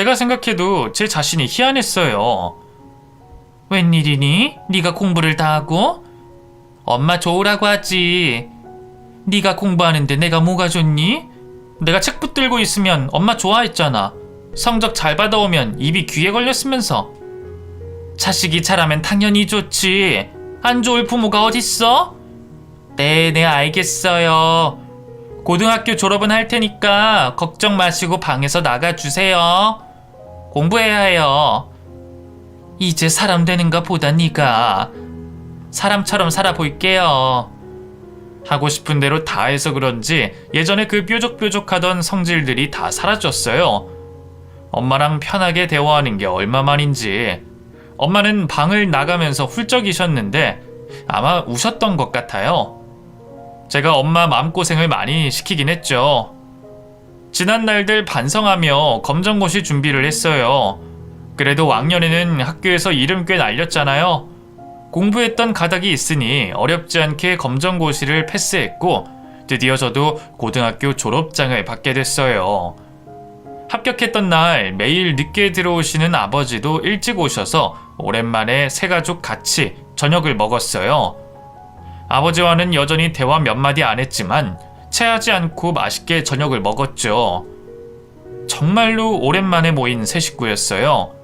제가 생각해도 제 자신이 희한했어요. 웬일이니? 네가 공부를 다 하고? 엄마 좋으라고 하지. 네가 공부하는데 내가 뭐가 좋니? 내가 책 붙들고 있으면 엄마 좋아했잖아. 성적 잘 받아오면 입이 귀에 걸렸으면서. 자식이 잘하면 당연히 좋지. 안 좋을 부모가 어딨어? 네, 네, 알겠어요. 고등학교 졸업은 할 테니까 걱정 마시고 방에서 나가주세요. 공부해야 해요. 이제 사람 되는가 보다 네가 사람처럼 살아볼게요. 하고 싶은 대로 다 해서 그런지 예전에 그 뾰족뾰족하던 성질들이 다 사라졌어요. 엄마랑 편하게 대화하는 게 얼마만인지. 엄마는 방을 나가면서 훌쩍이셨는데 아마 우셨던 것 같아요. 제가 엄마 마음고생을 많이 시키긴 했죠. 지난 날들 반성하며 검정고시 준비를 했어요. 그래도 왕년에는 학교에서 이름 꽤 날렸잖아요. 공부했던 가닥이 있으니 어렵지 않게 검정고시를 패스했고 드디어 저도 고등학교 졸업장을 받게 됐어요. 합격했던 날 매일 늦게 들어오시는 아버지도 일찍 오셔서 오랜만에 세 가족 같이 저녁을 먹었어요. 아버지와는 여전히 대화 몇 마디 안 했지만 체하지 않고 맛있게 저녁을 먹었죠. 정말로 오랜만에 모인 새 식구였어요.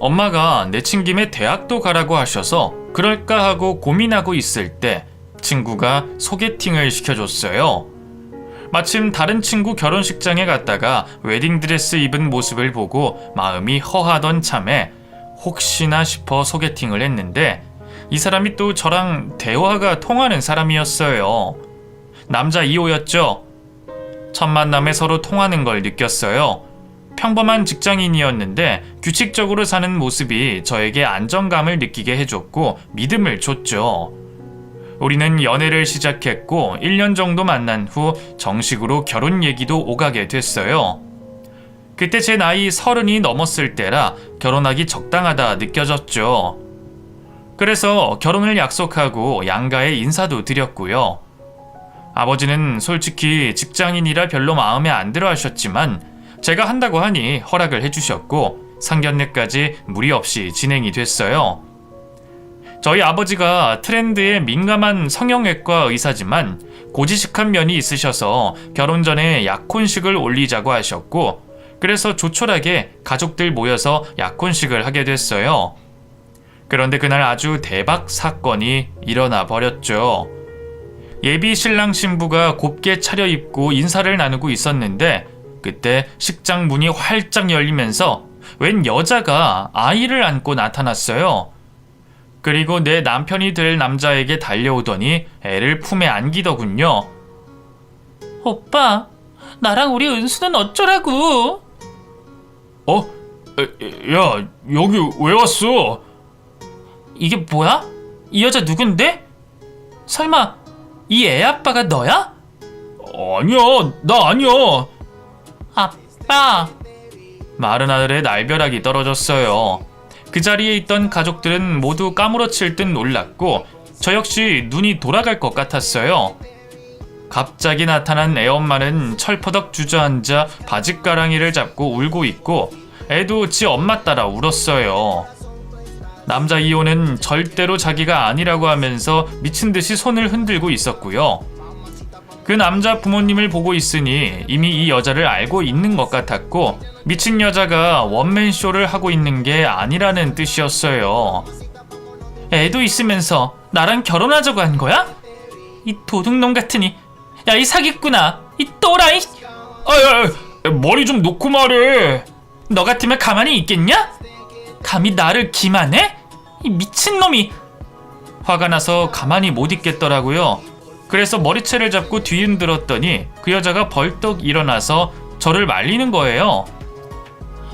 엄마가 내친 김에 대학도 가라고 하셔서 그럴까 하고 고민하고 있을 때 친구가 소개팅을 시켜줬어요. 마침 다른 친구 결혼식장에 갔다가 웨딩드레스 입은 모습을 보고 마음이 허하던 참에 혹시나 싶어 소개팅을 했는데 이 사람이 또 저랑 대화가 통하는 사람이었어요. 남자 2호였죠. 첫 만남에 서로 통하는 걸 느꼈어요. 평범한 직장인이었는데 규칙적으로 사는 모습이 저에게 안정감을 느끼게 해줬고 믿음을 줬죠. 우리는 연애를 시작했고 1년 정도 만난 후 정식으로 결혼 얘기도 오가게 됐어요. 그때 제 나이 서른이 넘었을 때라 결혼하기 적당하다 느껴졌죠. 그래서 결혼을 약속하고 양가에 인사도 드렸고요. 아버지는 솔직히 직장인이라 별로 마음에 안 들어 하셨지만 제가 한다고 하니 허락을 해주셨고 상견례까지 무리 없이 진행이 됐어요. 저희 아버지가 트렌드에 민감한 성형외과 의사지만 고지식한 면이 있으셔서 결혼 전에 약혼식을 올리자고 하셨고 그래서 조촐하게 가족들 모여서 약혼식을 하게 됐어요. 그런데 그날 아주 대박 사건이 일어나 버렸죠. 예비 신랑 신부가 곱게 차려입고 인사를 나누고 있었는데 그때 식장 문이 활짝 열리면서 웬 여자가 아이를 안고 나타났어요. 그리고 내 남편이 될 남자에게 달려오더니 애를 품에 안기더군요. 오빠, 나랑 우리 은수는 어쩌라고? 어? 에, 야, 여기 왜 왔어? 이게 뭐야? 이 여자 누군데? 설마 이 애 아빠가 너야? 아니야, 나 아니야. 아빠. 마른 하늘에 날벼락이 떨어졌어요. 그 자리에 있던 가족들은 모두 까무러칠 듯 놀랐고 저 역시 눈이 돌아갈 것 같았어요. 갑자기 나타난 애엄마는 철퍼덕 주저앉아 바짓가랑이를 잡고 울고 있고 애도 지 엄마 따라 울었어요. 남자 이호는 절대로 자기가 아니라고 하면서 미친 듯이 손을 흔들고 있었고요. 그 남자 부모님을 보고 있으니 이미 이 여자를 알고 있는 것 같았고 미친 여자가 원맨 쇼를 하고 있는 게 아니라는 뜻이었어요. 애도 있으면서 나랑 결혼하자고 한 거야? 이 도둑놈 같으니 야 이 사기꾼아 이 또라이 아야 머리 좀 놓고 말해 너 같으면 가만히 있겠냐? 감히 나를 기만해? 이 미친놈이. 화가 나서 가만히 못 있겠더라고요. 그래서 머리채를 잡고 뒤흔들었더니 그 여자가 벌떡 일어나서 저를 말리는 거예요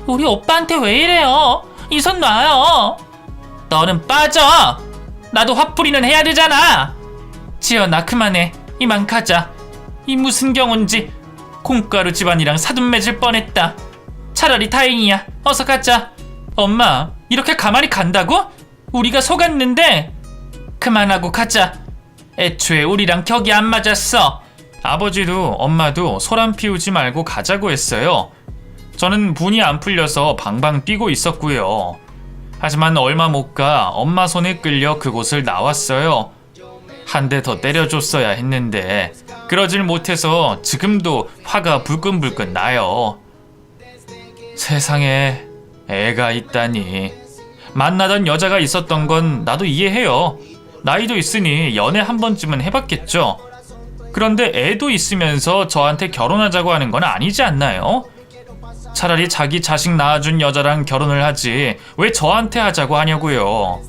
우리 오빠한테 왜 이래요? 이 손 놔요. 너는 빠져. 나도 화풀이는 해야 되잖아. 지연아 그만해. 이만 가자. 이 무슨 경운지. 콩가루 집안이랑 사돈 맺을 뻔했다 차라리 다행이야. 어서 가자. 엄마 이렇게 가만히 간다고? 우리가 속았는데 그만하고 가자 애초에 우리랑 격이 안 맞았어 아버지도 엄마도 소란 피우지 말고 가자고 했어요 저는 분이 안 풀려서 방방 뛰고 있었고요. 하지만 얼마 못 가 엄마 손에 끌려 그곳을 나왔어요. 한 대 더 때려줬어야 했는데 그러질 못해서 지금도 화가 불끈불끈 나요. 세상에 애가 있다니. 만나던 여자가 있었던 건 나도 이해해요. 나이도 있으니 연애 한 번쯤은 해봤겠죠. 그런데 애도 있으면서 저한테 결혼하자고 하는 건 아니지 않나요? 차라리 자기 자식 낳아준 여자랑 결혼을 하지 왜 저한테 하자고 하냐고요.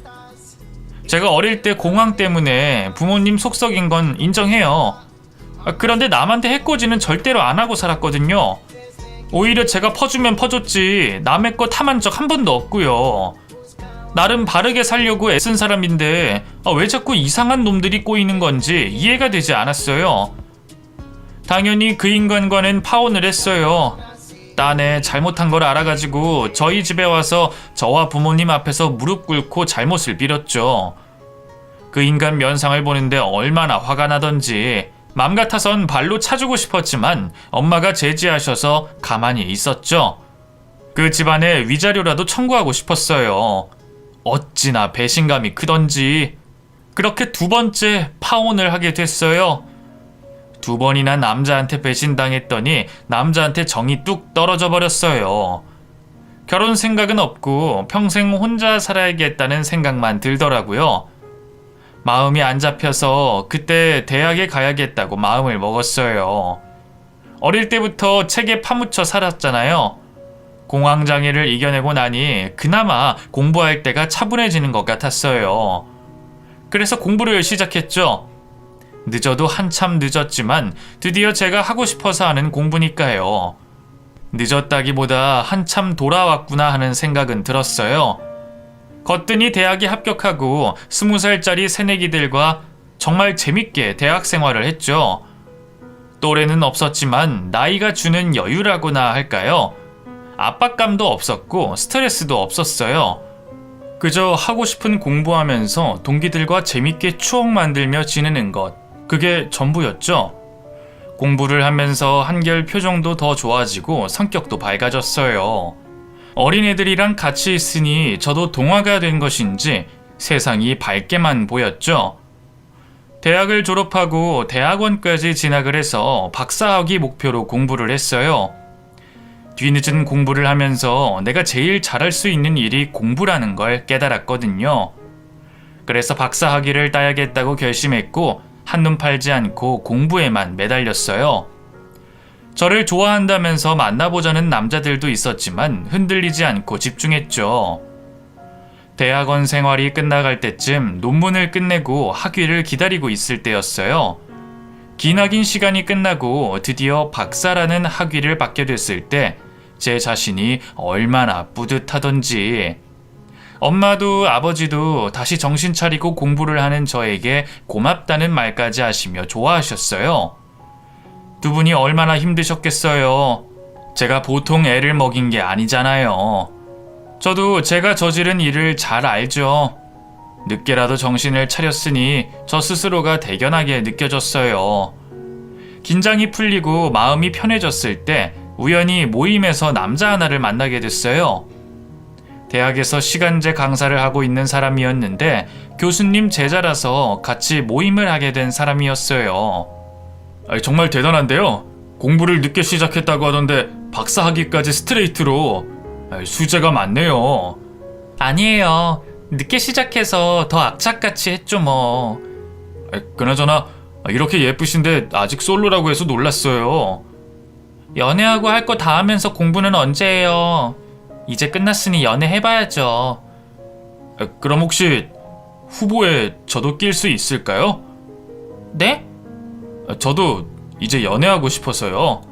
제가 어릴 때 공황 때문에 부모님 속썩인 건 인정해요. 아, 그런데 남한테 해코지는 절대로 안 하고 살았거든요. 오히려 제가 퍼주면 퍼줬지 남의 거 탐한 적 한 번도 없고요. 나름 바르게 살려고 애쓴 사람인데 아, 왜 자꾸 이상한 놈들이 꼬이는 건지 이해가 되지 않았어요. 당연히 그 인간과는 파혼을 했어요. 딴에 잘못한 걸 알아가지고 저희 집에 와서 저와 부모님 앞에서 무릎 꿇고 잘못을 빌었죠. 그 인간 면상을 보는데 얼마나 화가 나던지 맘 같아선 발로 차주고 싶었지만 엄마가 제지하셔서 가만히 있었죠. 그 집안에 위자료라도 청구하고 싶었어요. 어찌나 배신감이 크던지 그렇게 두 번째 파혼을 하게 됐어요. 두 번이나 남자한테 배신당했더니 남자한테 정이 뚝 떨어져 버렸어요. 결혼 생각은 없고 평생 혼자 살아야겠다는 생각만 들더라고요. 마음이 안 잡혀서 그때 대학에 가야겠다고 마음을 먹었어요. 어릴 때부터 책에 파묻혀 살았잖아요. 공황장애를 이겨내고 나니 그나마 공부할 때가 차분해지는 것 같았어요. 그래서 공부를 시작했죠. 늦어도 한참 늦었지만 드디어 제가 하고 싶어서 하는 공부니까요. 늦었다기보다 한참 돌아왔구나 하는 생각은 들었어요. 거뜬히 대학에 합격하고 스무 살짜리 새내기들과 정말 재밌게 대학 생활을 했죠. 또래는 없었지만 나이가 주는 여유라고나 할까요? 압박감도 없었고 스트레스도 없었어요. 그저 하고 싶은 공부하면서 동기들과 재밌게 추억 만들며 지내는 것. 그게 전부였죠. 공부를 하면서 한결 표정도 더 좋아지고 성격도 밝아졌어요. 어린애들이랑 같이 있으니 저도 동화가 된 것인지 세상이 밝게만 보였죠. 대학을 졸업하고 대학원까지 진학을 해서 박사학위 목표로 공부를 했어요. 뒤늦은 공부를 하면서 내가 제일 잘할 수 있는 일이 공부라는 걸 깨달았거든요. 그래서 박사 학위를 따야겠다고 결심했고 한눈 팔지 않고 공부에만 매달렸어요. 저를 좋아한다면서 만나보자는 남자들도 있었지만 흔들리지 않고 집중했죠. 대학원 생활이 끝나갈 때쯤 논문을 끝내고 학위를 기다리고 있을 때였어요. 기나긴 시간이 끝나고 드디어 박사라는 학위를 받게 됐을 때 제 자신이 얼마나 뿌듯하던지. 엄마도 아버지도 다시 정신 차리고 공부를 하는 저에게 고맙다는 말까지 하시며 좋아하셨어요. 두 분이 얼마나 힘드셨겠어요. 제가 보통 애를 먹인 게 아니잖아요. 저도 제가 저지른 일을 잘 알죠. 늦게라도 정신을 차렸으니 저 스스로가 대견하게 느껴졌어요. 긴장이 풀리고 마음이 편해졌을 때 우연히 모임에서 남자 하나를 만나게 됐어요. 대학에서 시간제 강사를 하고 있는 사람이었는데 교수님 제자라서 같이 모임을 하게 된 사람이었어요. 아니, 정말 대단한데요. 공부를 늦게 시작했다고 하던데 박사학위까지 스트레이트로 아이, 수제가 많네요. 아니에요. 늦게 시작해서 더 악착같이 했죠 뭐. 아이, 그나저나 이렇게 예쁘신데 아직 솔로라고 해서 놀랐어요. 연애하고 할 거 다 하면서 공부는 언제 해요? 이제 끝났으니 연애해봐야죠. 아, 그럼 혹시 후보에 저도 낄 수 있을까요? 네? 아, 저도 이제 연애하고 싶어서요.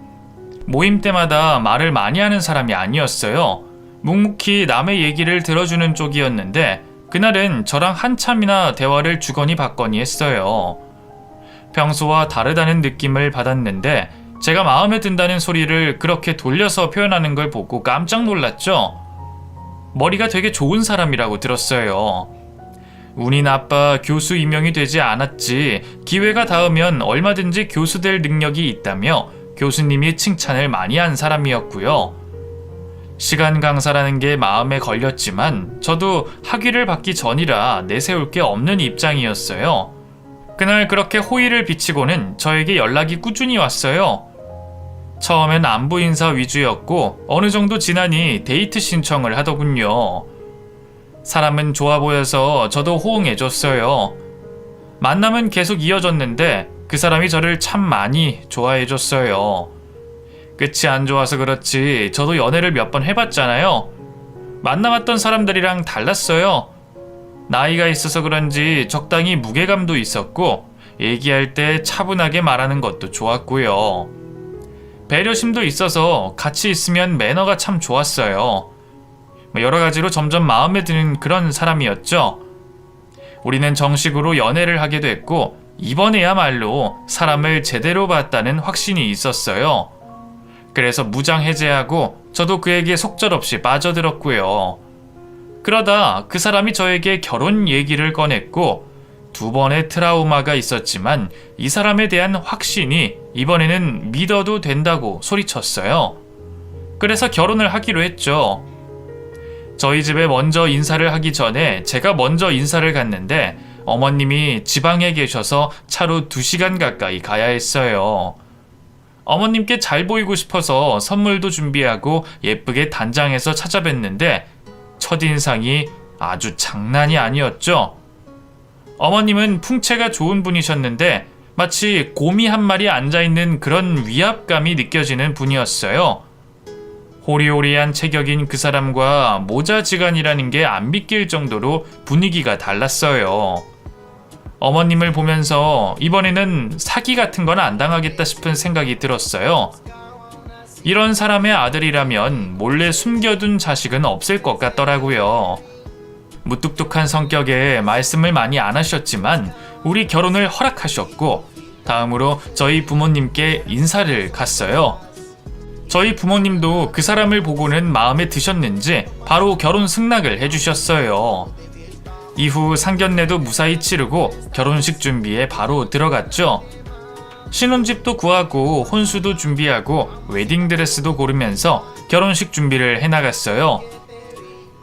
모임 때마다 말을 많이 하는 사람이 아니었어요. 묵묵히 남의 얘기를 들어주는 쪽이었는데 그날은 저랑 한참이나 대화를 주거니 받거니 했어요. 평소와 다르다는 느낌을 받았는데 제가 마음에 든다는 소리를 그렇게 돌려서 표현하는 걸 보고 깜짝 놀랐죠. 머리가 되게 좋은 사람이라고 들었어요. 운이 나빠 교수 임명이 되지 않았지 기회가 닿으면 얼마든지 교수 될 능력이 있다며 교수님이 칭찬을 많이 한 사람이었고요. 시간 강사라는 게 마음에 걸렸지만 저도 학위를 받기 전이라 내세울 게 없는 입장이었어요. 그날 그렇게 호의를 비치고는 저에게 연락이 꾸준히 왔어요. 처음엔 안부 인사 위주였고 어느 정도 지나니 데이트 신청을 하더군요. 사람은 좋아 보여서 저도 호응해줬어요. 만남은 계속 이어졌는데 그 사람이 저를 참 많이 좋아해줬어요. 끝이 안 좋아서 그렇지 저도 연애를 몇 번 해봤잖아요. 만나봤던 사람들이랑 달랐어요. 나이가 있어서 그런지 적당히 무게감도 있었고 얘기할 때 차분하게 말하는 것도 좋았고요. 배려심도 있어서 같이 있으면 매너가 참 좋았어요. 뭐 여러 가지로 점점 마음에 드는 그런 사람이었죠. 우리는 정식으로 연애를 하게 됐고 이번에야말로 사람을 제대로 봤다는 확신이 있었어요. 그래서 무장 해제하고 저도 그에게 속절없이 빠져들었고요. 그러다 그 사람이 저에게 결혼 얘기를 꺼냈고 두 번의 트라우마가 있었지만 이 사람에 대한 확신이 이번에는 믿어도 된다고 소리쳤어요. 그래서 결혼을 하기로 했죠. 저희 집에 먼저 인사를 하기 전에 제가 먼저 인사를 갔는데 어머님이 지방에 계셔서 차로 2시간 가까이 가야 했어요. 어머님께 잘 보이고 싶어서 선물도 준비하고 예쁘게 단장해서 찾아뵀는데 첫인상이 아주 장난이 아니었죠. 어머님은 풍채가 좋은 분이셨는데 마치 곰이 한 마리 앉아있는 그런 위압감이 느껴지는 분이었어요. 호리호리한 체격인 그 사람과 모자지간이라는 게 안 믿길 정도로 분위기가 달랐어요. 어머님을 보면서 이번에는 사기 같은 건 안 당하겠다 싶은 생각이 들었어요. 이런 사람의 아들이라면 몰래 숨겨둔 자식은 없을 것 같더라고요. 무뚝뚝한 성격에 말씀을 많이 안 하셨지만 우리 결혼을 허락하셨고 다음으로 저희 부모님께 인사를 갔어요. 저희 부모님도 그 사람을 보고는 마음에 드셨는지 바로 결혼 승낙을 해주셨어요. 이후 상견례도 무사히 치르고 결혼식 준비에 바로 들어갔죠. 신혼집도 구하고 혼수도 준비하고 웨딩드레스도 고르면서 결혼식 준비를 해나갔어요.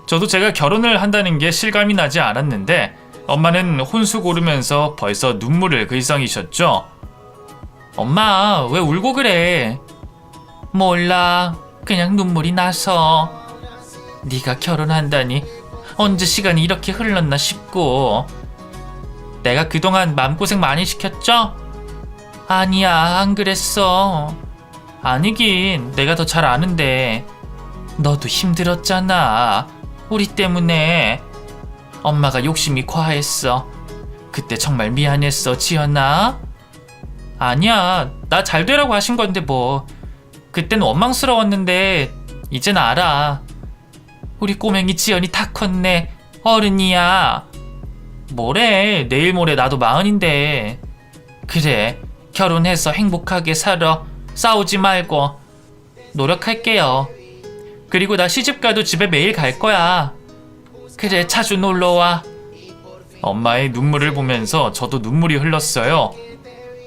저도 제가 결혼을 한다는 게 실감이 나지 않았는데 엄마는 혼수 고르면서 벌써 눈물을 글썽이셨죠. 엄마, 왜 울고 그래? 몰라. 그냥 눈물이 나서. 네가 결혼한다니 언제 시간이 이렇게 흘렀나 싶고. 내가 그동안 마음고생 많이 시켰죠? 아니야, 안 그랬어. 아니긴, 내가 더 잘 아는데. 너도 힘들었잖아. 우리 때문에. 엄마가 욕심이 과했어. 그때 정말 미안했어, 지연아. 아니야, 나 잘 되라고 하신 건데 뭐. 그땐 원망스러웠는데, 이젠 알아. 우리 꼬맹이 지연이 다 컸네. 어른이야. 뭐래, 내일 모레 나도 마흔인데. 그래, 결혼해서 행복하게 살아. 싸우지 말고. 노력할게요. 그리고 나 시집가도 집에 매일 갈 거야. 그래, 자주 놀러와. 엄마의 눈물을 보면서 저도 눈물이 흘렀어요.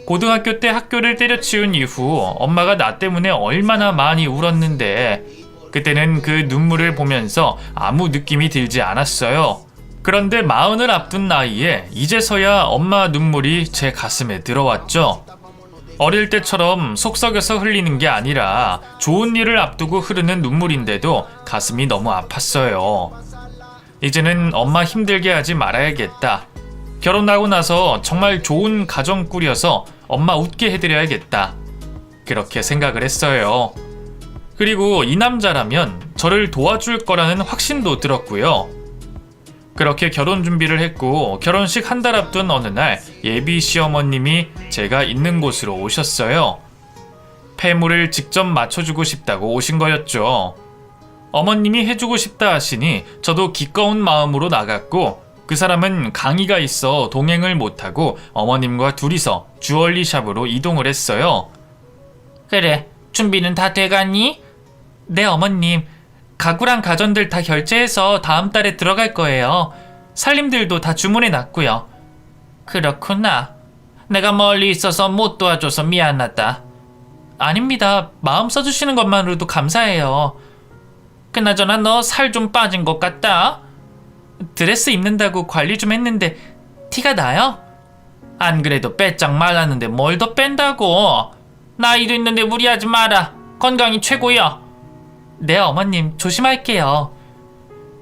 고등학교 때 학교를 때려치운 이후 엄마가 나 때문에 얼마나 많이 울었는데 그때는 그 눈물을 보면서 아무 느낌이 들지 않았어요. 그런데 마흔을 앞둔 나이에 이제서야 엄마 눈물이 제 가슴에 들어왔죠. 어릴 때처럼 속썩여서 흘리는 게 아니라 좋은 일을 앞두고 흐르는 눈물인데도 가슴이 너무 아팠어요. 이제는 엄마 힘들게 하지 말아야겠다. 결혼하고 나서 정말 좋은 가정 꾸려서 엄마 웃게 해드려야겠다. 그렇게 생각을 했어요. 그리고 이 남자라면 저를 도와줄 거라는 확신도 들었고요. 그렇게 결혼 준비를 했고 결혼식 한 달 앞둔 어느 날 예비 시어머님이 제가 있는 곳으로 오셨어요. 폐물을 직접 맞춰주고 싶다고 오신 거였죠. 어머님이 해주고 싶다 하시니 저도 기꺼운 마음으로 나갔고 그 사람은 강의가 있어 동행을 못하고 어머님과 둘이서 주얼리 샵으로 이동을 했어요. 그래, 준비는 다 돼가니? 네, 어머님. 가구랑 가전들 다 결제해서 다음 달에 들어갈 거예요. 살림들도 다 주문해 놨고요. 그렇구나. 내가 멀리 있어서 못 도와줘서 미안하다. 아닙니다. 마음 써주시는 것만으로도 감사해요. 그나저나 너 살 좀 빠진 것 같다. 드레스 입는다고 관리 좀 했는데 티가 나요? 안 그래도 빼짝 말랐는데 뭘 더 뺀다고? 나이도 있는데 무리하지 마라. 건강이 최고야. 네, 어머님 조심할게요.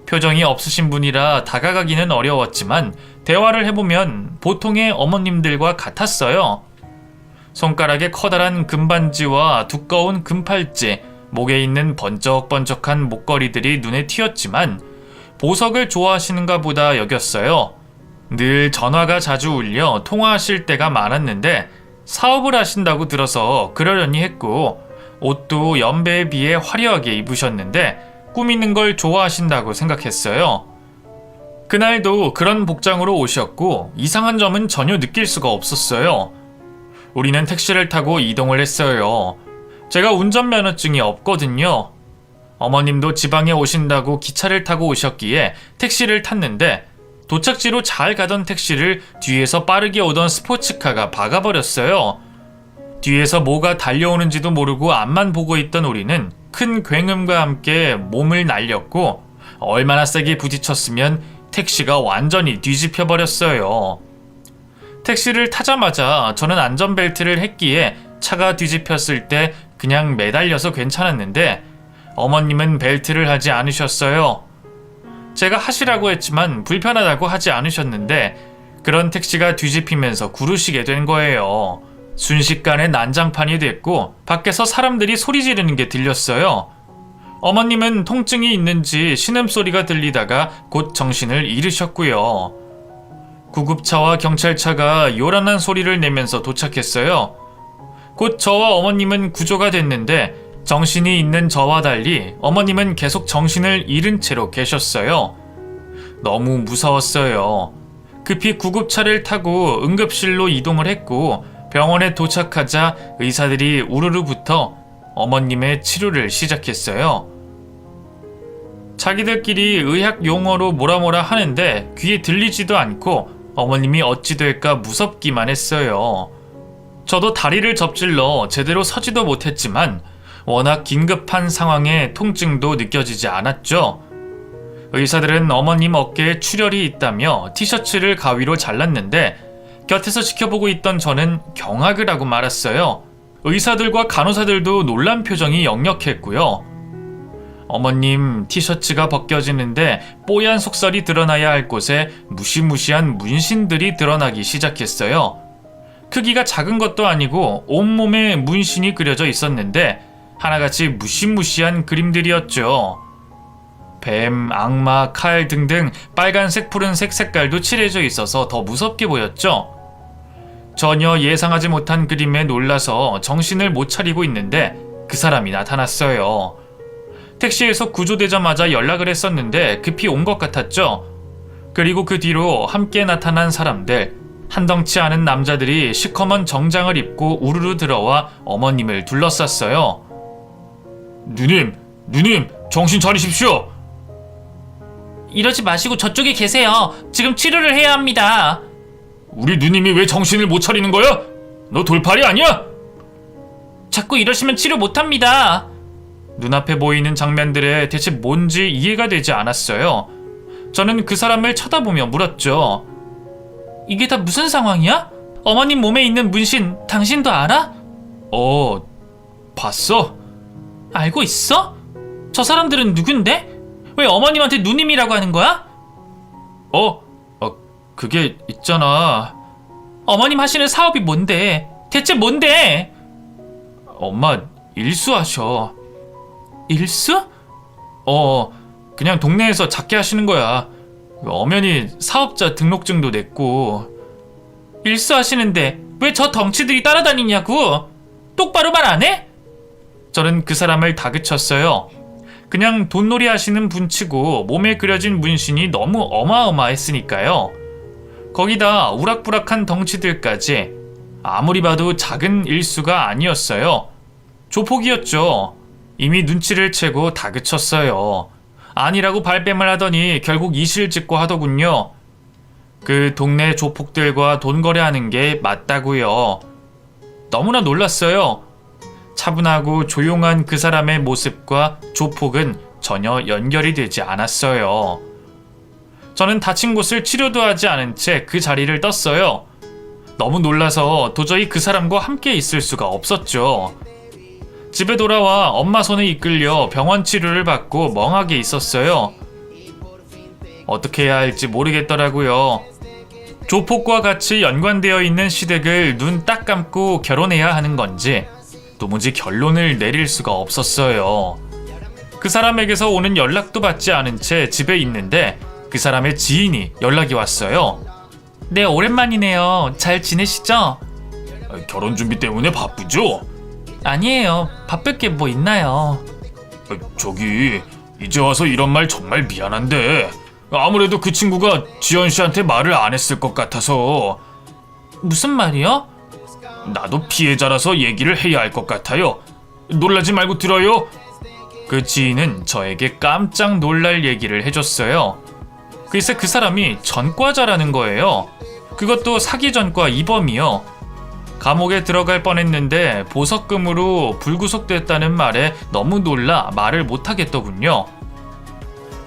표정이 없으신 분이라 다가가기는 어려웠지만 대화를 해보면 보통의 어머님들과 같았어요. 손가락에 커다란 금반지와 두꺼운 금팔찌, 목에 있는 번쩍번쩍한 목걸이들이 눈에 튀었지만 보석을 좋아하시는가 보다 여겼어요. 늘 전화가 자주 울려 통화하실 때가 많았는데 사업을 하신다고 들어서 그러려니 했고 옷도 연배에 비해 화려하게 입으셨는데 꾸미는 걸 좋아하신다고 생각했어요. 그날도 그런 복장으로 오셨고 이상한 점은 전혀 느낄 수가 없었어요. 우리는 택시를 타고 이동을 했어요. 제가 운전면허증이 없거든요. 어머님도 지방에 오신다고 기차를 타고 오셨기에 택시를 탔는데 도착지로 잘 가던 택시를 뒤에서 빠르게 오던 스포츠카가 박아버렸어요. 뒤에서 뭐가 달려오는지도 모르고 앞만 보고 있던 우리는 큰 굉음과 함께 몸을 날렸고 얼마나 세게 부딪혔으면 택시가 완전히 뒤집혀 버렸어요. 택시를 타자마자 저는 안전벨트를 했기에 차가 뒤집혔을 때 그냥 매달려서 괜찮았는데 어머님은 벨트를 하지 않으셨어요. 제가 하시라고 했지만 불편하다고 하지 않으셨는데 그런 택시가 뒤집히면서 구르시게 된 거예요. 순식간에 난장판이 됐고 밖에서 사람들이 소리 지르는 게 들렸어요. 어머님은 통증이 있는지 신음소리가 들리다가 곧 정신을 잃으셨고요. 구급차와 경찰차가 요란한 소리를 내면서 도착했어요. 곧 저와 어머님은 구조가 됐는데 정신이 있는 저와 달리 어머님은 계속 정신을 잃은 채로 계셨어요. 너무 무서웠어요. 급히 구급차를 타고 응급실로 이동을 했고 병원에 도착하자 의사들이 우르르부터 어머님의 치료를 시작했어요. 자기들끼리 의학 용어로 뭐라 뭐라 하는데 귀에 들리지도 않고 어머님이 어찌 될까 무섭기만 했어요. 저도 다리를 접질러 제대로 서지도 못했지만 워낙 긴급한 상황에 통증도 느껴지지 않았죠. 의사들은 어머님 어깨에 출혈이 있다며 티셔츠를 가위로 잘랐는데 곁에서 지켜보고 있던 저는 경악을 하고 말았어요. 의사들과 간호사들도 놀란 표정이 역력했고요. 어머님 티셔츠가 벗겨지는데 뽀얀 속살이 드러나야 할 곳에 무시무시한 문신들이 드러나기 시작했어요. 크기가 작은 것도 아니고 온몸에 문신이 그려져 있었는데 하나같이 무시무시한 그림들이었죠. 뱀, 악마, 칼 등등 빨간색, 푸른색 색깔도 칠해져 있어서 더 무섭게 보였죠. 전혀 예상하지 못한 그림에 놀라서 정신을 못 차리고 있는데 그 사람이 나타났어요. 택시에서 구조되자마자 연락을 했었는데 급히 온 것 같았죠. 그리고 그 뒤로 함께 나타난 사람들, 한 덩치 않은 남자들이 시커먼 정장을 입고 우르르 들어와 어머님을 둘러쌌어요. 누님, 누님, 정신 차리십시오. 이러지 마시고 저쪽에 계세요. 지금 치료를 해야 합니다. 우리 누님이 왜 정신을 못 차리는 거야? 너 돌팔이 아니야? 자꾸 이러시면 치료 못 합니다. 눈앞에 보이는 장면들에 대체 뭔지 이해가 되지 않았어요. 저는 그 사람을 쳐다보며 물었죠. 이게 다 무슨 상황이야? 어머님 몸에 있는 문신 당신도 알아? 어, 봤어? 알고 있어? 저 사람들은 누군데? 왜 어머님한테 누님이라고 하는 거야? 어, 어, 그게 있잖아. 어머님 하시는 사업이 뭔데? 대체 뭔데? 엄마 일수하셔. 일수? 어, 그냥 동네에서 작게 하시는 거야. 엄연히 사업자 등록증도 냈고. 일수하시는데 왜 저 덩치들이 따라다니냐고? 똑바로 말 안 해? 저는 그 사람을 다그쳤어요. 그냥 돈놀이 하시는 분치고 몸에 그려진 문신이 너무 어마어마했으니까요. 거기다 우락부락한 덩치들까지 아무리 봐도 작은 일수가 아니었어요. 조폭이었죠. 이미 눈치를 채고 다그쳤어요. 아니라고 발뺌을 하더니 결국 이실 짓고 하더군요. 그 동네 조폭들과 돈 거래하는 게 맞다고요. 너무나 놀랐어요. 차분하고 조용한 그 사람의 모습과 조폭은 전혀 연결이 되지 않았어요. 저는 다친 곳을 치료도 하지 않은 채 그 자리를 떴어요. 너무 놀라서 도저히 그 사람과 함께 있을 수가 없었죠. 집에 돌아와 엄마 손에 이끌려 병원 치료를 받고 멍하게 있었어요. 어떻게 해야 할지 모르겠더라고요. 조폭과 같이 연관되어 있는 시댁을 눈 딱 감고 결혼해야 하는 건지 도무지 결론을 내릴 수가 없었어요. 그 사람에게서 오는 연락도 받지 않은 채 집에 있는데 그 사람의 지인이 연락이 왔어요. 네, 오랜만이네요. 잘 지내시죠? 결혼 준비 때문에 바쁘죠? 아니에요. 바쁠 게 뭐 있나요? 저기 이제 와서 이런 말 정말 미안한데 아무래도 그 친구가 지연 씨한테 말을 안 했을 것 같아서 무슨 말이요? 나도 피해자라서 얘기를 해야 할 것 같아요. 놀라지 말고 들어요. 그 지인은 저에게 깜짝 놀랄 얘기를 해줬어요. 글쎄 그 사람이 전과자라는 거예요. 그것도 사기 전과 이범이요. 감옥에 들어갈 뻔했는데 보석금으로 불구속됐다는 말에 너무 놀라 말을 못하겠더군요.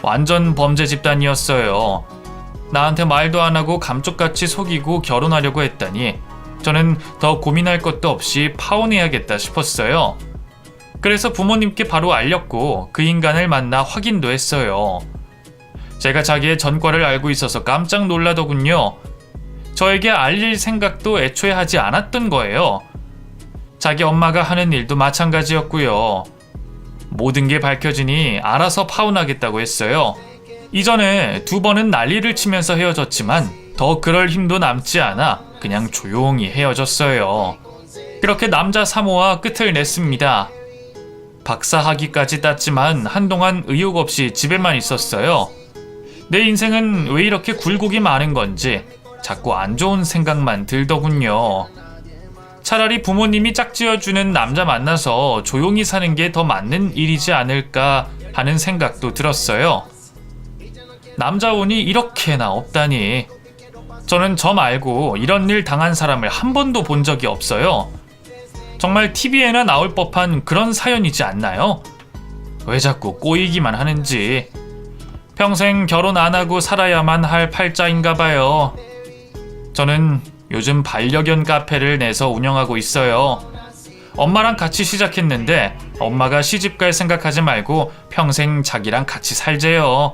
완전 범죄 집단이었어요. 나한테 말도 안 하고 감쪽같이 속이고 결혼하려고 했다니 저는 더 고민할 것도 없이 파혼해야겠다 싶었어요. 그래서 부모님께 바로 알렸고 그 인간을 만나 확인도 했어요. 제가 자기의 전과를 알고 있어서 깜짝 놀라더군요. 저에게 알릴 생각도 애초에 하지 않았던 거예요. 자기 엄마가 하는 일도 마찬가지였고요. 모든 게 밝혀지니 알아서 파혼하겠다고 했어요. 이전에 두 번은 난리를 치면서 헤어졌지만 더 그럴 힘도 남지 않아 그냥 조용히 헤어졌어요. 그렇게 남자 3호와 끝을 냈습니다. 박사 학위까지 땄지만 한동안 의욕 없이 집에만 있었어요. 내 인생은 왜 이렇게 굴곡이 많은 건지 자꾸 안 좋은 생각만 들더군요. 차라리 부모님이 짝지어주는 남자 만나서 조용히 사는 게 더 맞는 일이지 않을까 하는 생각도 들었어요. 남자 운이 이렇게나 없다니. 저는 저 말고 이런 일 당한 사람을 한 번도 본 적이 없어요. 정말 TV에나 나올 법한 그런 사연이지 않나요? 왜 자꾸 꼬이기만 하는지. 평생 결혼 안 하고 살아야만 할 팔자인가 봐요. 저는 요즘 반려견 카페를 내서 운영하고 있어요. 엄마랑 같이 시작했는데 엄마가 시집 갈 생각하지 말고 평생 자기랑 같이 살재요.